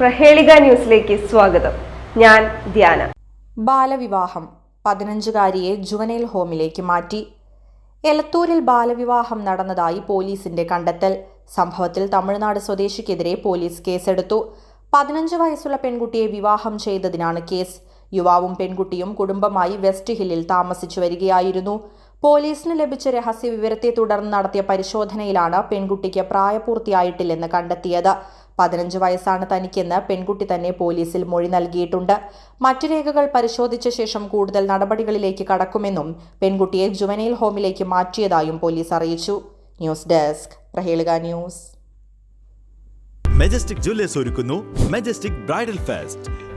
പ്രഹേളിക ന്യൂസിലേക്ക് സ്വാഗതം. ഞാൻ ധ്യാന. ബാലവിവാഹം പതിനഞ്ചുകാരിയെ ജുവനൈൽ ഹോമിലേക്ക് മാറ്റി. എലത്തൂരിൽ ബാലവിവാഹം നടന്നതായി പോലീസിന്റെ കണ്ടെത്തൽ. സംഭവത്തിൽ തമിഴ്നാട് സ്വദേശിക്കെതിരെ പോലീസ് കേസെടുത്തു. പതിനഞ്ച് വയസ്സുള്ള പെൺകുട്ടിയെ വിവാഹം ചെയ്തതിനാണ് കേസ്. യുവാവും പെൺകുട്ടിയും കുടുംബമായി വെസ്റ്റ് ഹില്ലിൽ താമസിച്ചു വരികയായിരുന്നു. പോലീസിന് ലഭിച്ച രഹസ്യ വിവരത്തെ തുടർന്ന് നടത്തിയ പരിശോധനയിലാണ് പെൺകുട്ടിക്ക് പ്രായപൂർത്തിയായിട്ടില്ലെന്ന് കണ്ടെത്തിയത്. പതിനഞ്ച് വയസ്സാണ് തനിക്കെന്ന് പെൺകുട്ടി തന്നെ പോലീസിൽ മൊഴി നൽകിയിട്ടുണ്ട്. മറ്റു രേഖകൾ പരിശോധിച്ച ശേഷം കൂടുതൽ നടപടികളിലേക്ക് കടക്കുമെന്നും പെൺകുട്ടിയെ ജുവനൈൽ ഹോമിലേക്ക് മാറ്റിയതായും പോലീസ് അറിയിച്ചു. News desk Prahelika news. Majestic Jewellers ഒരുക്കുന്നു. Majestic bridal fest